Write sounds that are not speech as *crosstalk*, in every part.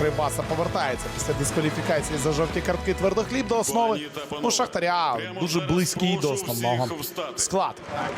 Кривбаса повертається після дискваліфікації за жовті картки твердохліб до основи. У Шахтаря дуже близький до основного складу.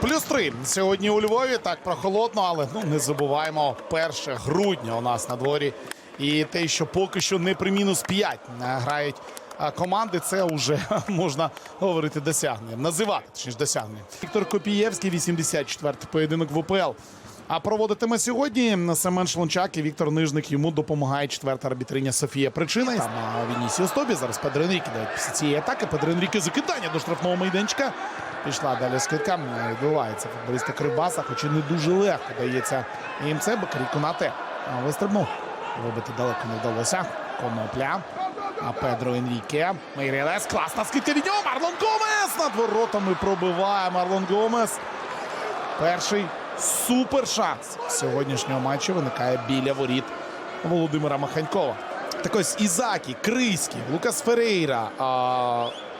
Плюс три сьогодні у Львові. Так прохолодно, але ну не забуваємо 1 грудня у нас на дворі. І те, що поки що не при мінус 5 грають команди, це вже *laughs* можна говорити досягненням. Називати точніше досягненням. Віктор Копієвський, 84-й поєдинок в УПЛ. А проводитиме сьогодні Семен Шлунчак і Віктор Нижник. Йому допомагає четверта арбітриня Софія Причина. Там а, Вінісіус Тобі. Зараз Енріке дають після цієї атаки. Педро Енріке закидання до штрафного майданчика. Пішла далі скидка. Відбувається футболісти Кривбаса, хоч і не дуже легко дається їм це. Бакарі Конате а, вистрибнув. Вибити далеко не вдалося. Конопля. А Педро Енріке. Мейрелес. Класна скидка від нього. Марлон Гомес над воротами пробиває Марлон Гомес. Перший супер шанс сьогоднішнього матчу виникає біля воріт Володимира Маханькова. Так ось Ізакі, Криський, Лукас Ферейра,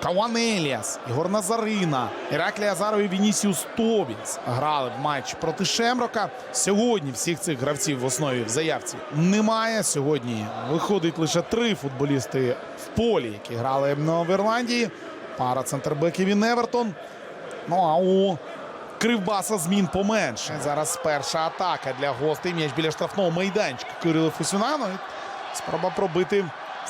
Кауан Еліас, Ігор Назарина, Іраклі Азаров і Вінісіус Тобіс грали в матч проти Шемрока. Сьогодні всіх цих гравців в основі в заявці немає. Сьогодні виходить лише три футболісти в полі, які грали в Ірландії. Пара центрбеків і Невертон. Ну а у Кривбаса змін поменше. Зараз перша атака для гостей. М'яч біля штрафного майданчика Кирило Фусюна. Ну, Спроба пробити.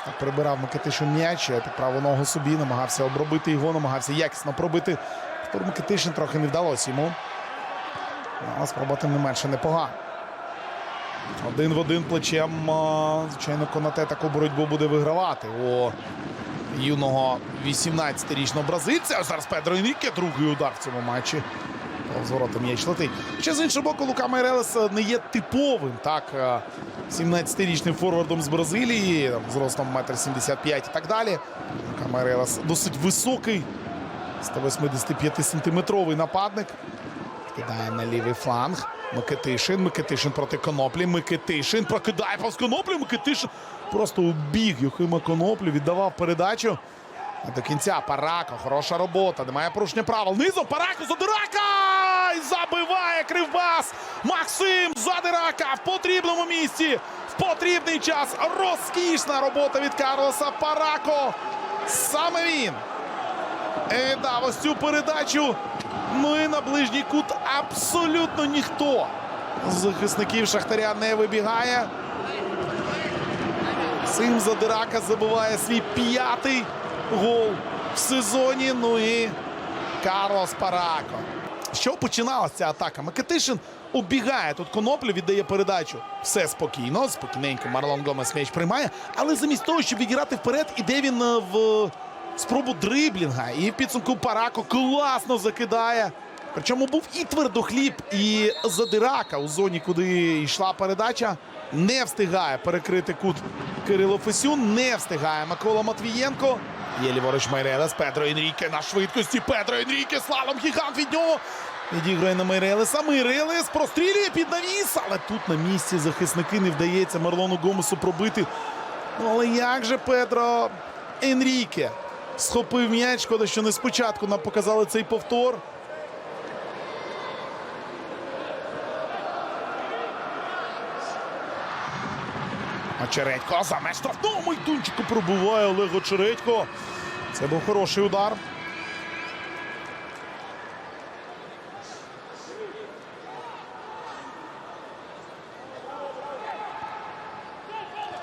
Так прибирав Микитишин м'яч. Під праву ногу собі намагався обробити його, намагався якісно пробити. Тепер Микитишин трохи не вдалося йому. Ну, Але спроба тим не менше непогана. Один в один плечем. Звичайно, Конате таку боротьбу буде вигравати. У юного 18-річного бразильця. Зараз Педро Енріке, другий удар в цьому матчі. З ворота м'яч летить. Ще з іншого боку, Лука Майрелес не є типовим. Так, е, 17-річним форвардом з Бразилії, там, зростом 1,75 м і так далі. Лука Майрелес досить високий, 185-сантиметровий нападник. Кидає на лівий фланг. Микитишин. Микитишин проти коноплі. Микитишин прокидає повз коноплю. Микитишин просто убіг Юхима Коноплю, віддавав передачу. До кінця Парако. Хороша робота. Немає порушення правил. Низом Парако Задирака! І забиває Кривбас. Максим Задирака в потрібному місці. В потрібний час. Розкішна робота від Карлоса Парако. Саме він віддав ось цю передачу. Ну і на ближній кут абсолютно ніхто з захисників Шахтаря не вибігає. Сим Задирака забиває свій п'ятий гол в сезоні. Ну і Карлос Парако. Що починалася ця атака? Микитишин оббігає тут коноплю, віддає передачу. Все спокійно, спокійненько. Марлон Гомес м'яч приймає. Але замість того, щоб відіграти вперед, іде він е, в спробу дриблінга. І в підсумку Парако класно закидає. Причому був і твердохліб, і задирака у зоні, куди йшла передача. Не встигає перекрити кут Кирило Фесюн. Не встигає Микола Матвієнко. Є ліворуч Майрелес. Педро Енріке на швидкості. Педро Енріке. Слалом гігант від нього. Відіграє на Мейрелеса. Майрелес прострілює під навіс. Але тут на місці захисники не вдається Марлону Гомесу пробити. Ну, але як же Педро Енріке схопив м'яч. Шкода, що не спочатку нам показали цей повтор. Очередько за меж штрафного майданчику пробуває Олег Очередько. Це був хороший удар.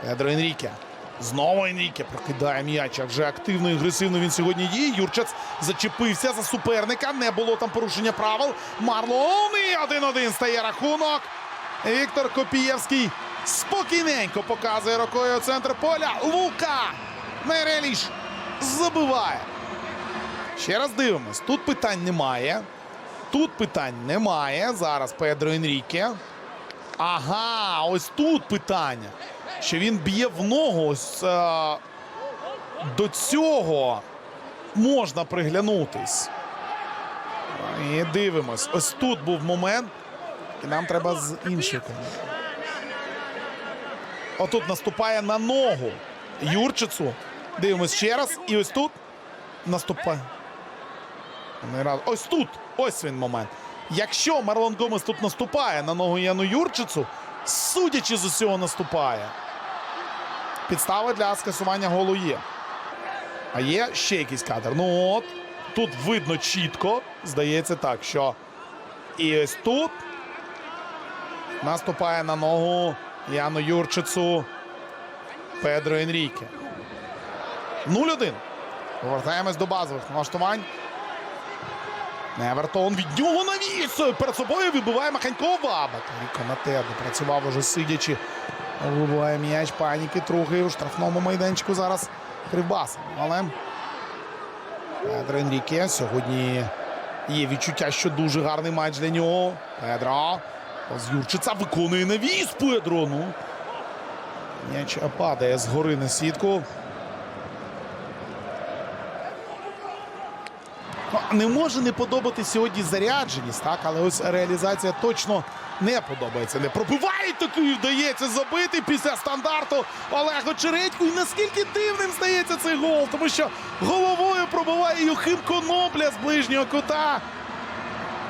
Педро Енріке. Знову Енріке прокидає м'яч. Як же активно і агресивно він сьогодні діє. Юрчац зачепився за суперника. Не було там порушення правил. Марлон і 1-1 стає рахунок. Віктор Копієвський спокійненько показує рукою центр поля. Лука Мереліш забиває. Ще раз дивимось. Тут питань немає. Тут питань немає. Зараз Педро Енріке. Ага, ось тут питання. Що він б'є в ногу. Ось е, до цього можна приглянутись. І дивимось. Ось тут був момент. І нам треба з іншої. Отут наступає на ногу Юрчицу. Дивимось ще раз. І ось тут наступає. Ось тут. Ось він момент. Якщо Марлон Гомес тут наступає на ногу Яну Юрчицу, судячи з усього, наступає. підстава для скасування голу є. А є ще якийсь кадр. Ну от, тут видно чітко, здається так, що і ось тут наступає на ногу Яну Юрчицу Педро Енріке. 0-1. Повертаємось до базових налаштувань. Евертон від нього навіс. Перед собою вибиває Маханькова. Батаріко на те допрацював уже сидячи. Вибиває м'яч паніки трохи у штрафному майданчику зараз Кривбас. Але Педро Енріке сьогодні є відчуття, що дуже гарний матч для нього. Педро. З Юрчиця виконує навіс Педро. Ну. М'яч падає згори на сітку. Ну, Не може не подобати сьогодні зарядженість, так, але ось реалізація точно не подобається. Не пробиває такий, вдається забити після стандарту Олегу Чередьку. І наскільки дивним здається цей гол, тому що головою пробиває Юхим Конопля з ближнього кута.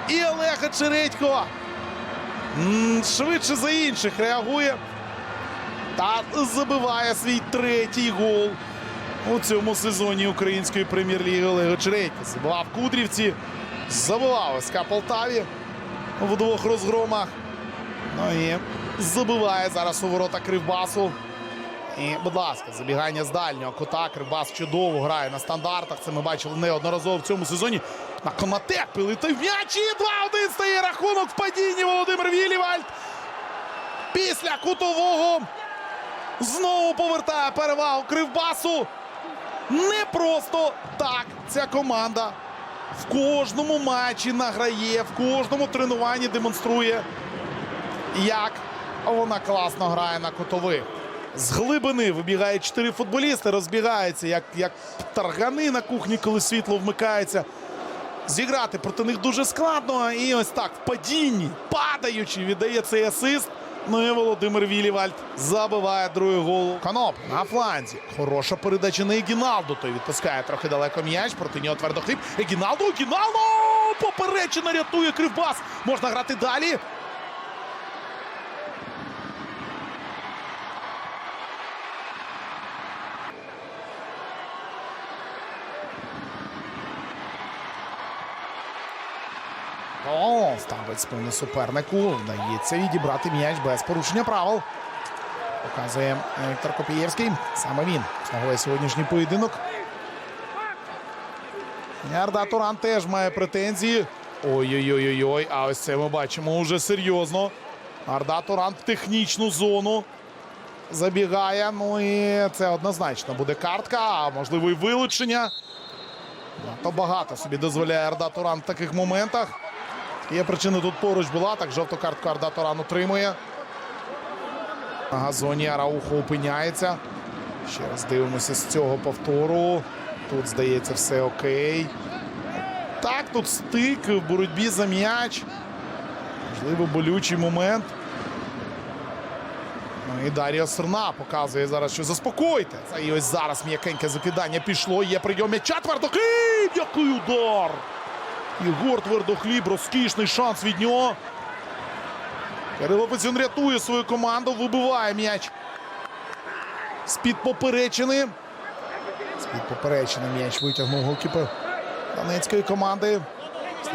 І Олега Чередько швидше за інших реагує та забиває свій третій гол у цьому сезоні української прем'єр-ліги Олега Чередько. Забивав Кудрівці, забивав СК Полтаві в двох розгромах. Ну і забиває зараз у ворота Кривбасу. І, будь ласка, забігання з дальнього кута. Кривбас чудово грає на стандартах. Це ми бачили неодноразово в цьому сезоні. На Конате прилетив м'яч і 2-1 стає рахунок в падінні Володимир Вілівальд. Після кутового знову повертає перевагу Кривбасу. Не просто так ця команда в кожному матчі награє, в кожному тренуванні демонструє, як вона класно грає на кутових. З глибини вибігають чотири футболісти, розбігаються, як, як таргани на кухні, коли світло вмикається. Зіграти проти них дуже складно. І ось так в падінні, падаючи, віддає цей асист. Ну і Володимир Вілівальд забиває другий гол. Каноп на фланзі. Хороша передача на Егіналду. Той відпускає трохи далеко м'яч. Проти нього твердохліб. Егіналду, Егіналду! Поперечина рятує Кривбас. Можна грати далі. О, ставить спину супернику. Вдається відібрати м'яч без порушення правил. Показує Віктор Копієвський. Саме він змогли сьогоднішній поєдинок. Ярда Туран теж має претензії. Ой-ой-ой-ой. А ось це ми бачимо уже серйозно. Арда Туран в технічну зону забігає. Ну і це однозначно буде картка, а можливо і вилучення. Надто багато собі дозволяє Арда Туран в таких моментах. Є причина тут поруч була. Так жовту картку Арда Туран отримує. На газоні Араухо опиняється. Ще раз дивимося з цього повтору. Тут, здається, все окей. Так, тут стик в боротьбі за м'яч. Можливо, болючий момент. Ну і Дар'я Серна показує зараз, що заспокойте. І ось зараз м'якеньке закидання пішло. Є прийом м'яча. Твердохліб! Який удар! Ігор Твердохліб, розкішний шанс від нього. Кирило Пецюн рятує свою команду, вибиває м'яч. З-під поперечини. З-під поперечини м'яч витягнув голкіпер Донецької команди.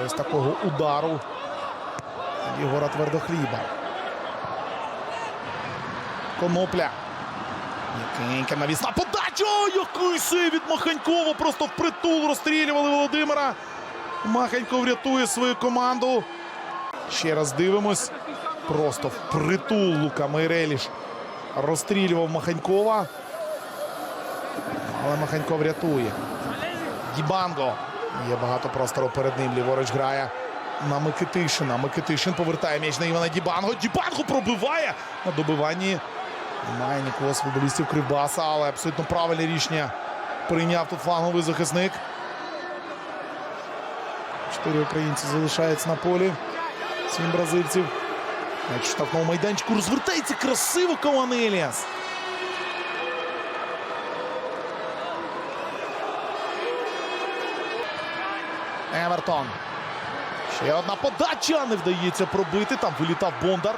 З такого удару Ігора Твердохліба. Конопля. М'якенька навісна подача! Який сейв від Маханькова! Просто впритул розстрілювали Володимира. Маханьков рятує свою команду. Ще раз дивимось. Просто впритул Лука Майреліш розстрілював Маханькова. Але Маханьков рятує. Дібанго. Є багато простору перед ним. Ліворуч грає на Микитишина. Микитишин повертає м'яч на Івана Дібанго. Дібанго пробиває на добиванні. Немає нікого з футболістів Кривбаса, але абсолютно правильне рішення прийняв тут фланговий захисник. Чотири українці залишаються на полі. Сім бразильців. М'яч в штрафному майданчику розвертається красиво Каванеліас. Евертон. Ще одна подача. Не вдається пробити. Там вилітав Бондар.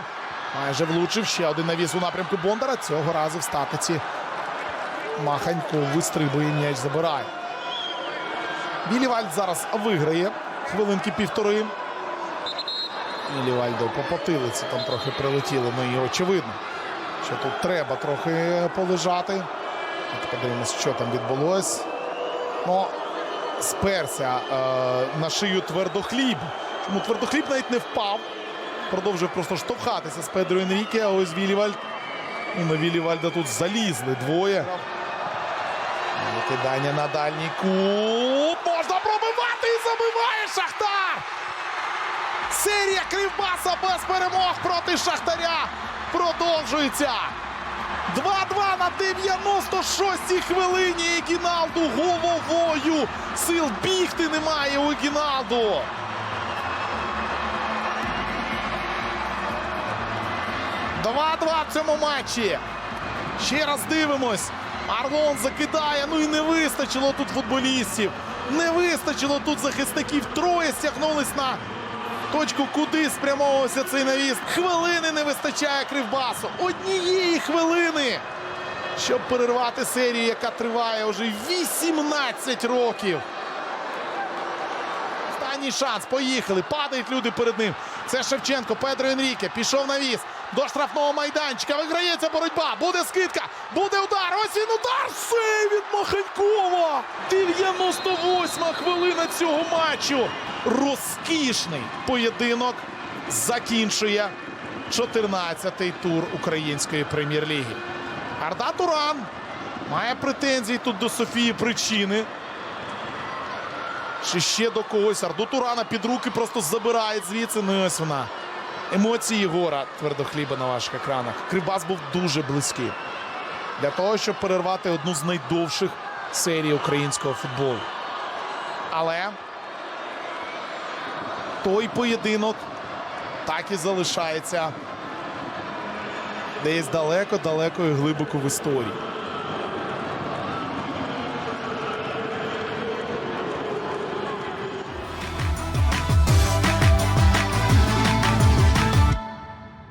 Майже влучив. Ще один навіс у напрямку Бондара. Цього разу в статиці Маханько вистрибує м'яч, забирає. Білівальд зараз виграє. Хвилинки півтори. Білівальдо по потилиці там трохи прилетіло, ну і очевидно, що тут треба трохи полежати. Подивимось, що там відбулось. Ну, сперся е, на шию твердохліб. Чому твердохліб навіть не впав. Продовжує просто штовхатися з Педро Енріке, а ось Вілівальд. Ну, на Вілівальда тут залізли двоє. Викидання на дальній кут. Забиває Шахтар. Серія Кривбаса без перемог проти Шахтаря продовжується. 2-2 на 96-й хвилині. Егіналду головою. Сил бігти немає у Егіналду. Два-два в цьому матчі. Ще раз дивимось. Арлон закидає. Ну і не вистачило тут футболістів. Не вистачило тут захисників. Троє стягнулись на точку, куди спрямовувався цей навіс. Хвилини не вистачає Кривбасу. Однієї хвилини. Щоб перервати серію, яка триває вже 18 років. Останній шанс. Поїхали. Падають люди перед ним. Це Шевченко. Педро Енріке. Пішов на віз. До штрафного майданчика. Виграється боротьба. Буде скидка. Буде удар. Ось він удар. Сейв від Маханькова. 98 хвилина цього матчу. Розкішний поєдинок закінчує 14-й тур української прем'єр-ліги. Арда Туран має претензії тут до Софії причини. Чи ще до когось. Арду Турана під руки просто забирають звідси. Ну і ось вона. Емоції Єгора твердохліба на ваших екранах. Кривбас був дуже близький для того, щоб перервати одну з найдовших серій українського футболу. Але той поєдинок так і залишається десь далеко-далеко і глибоко в історії.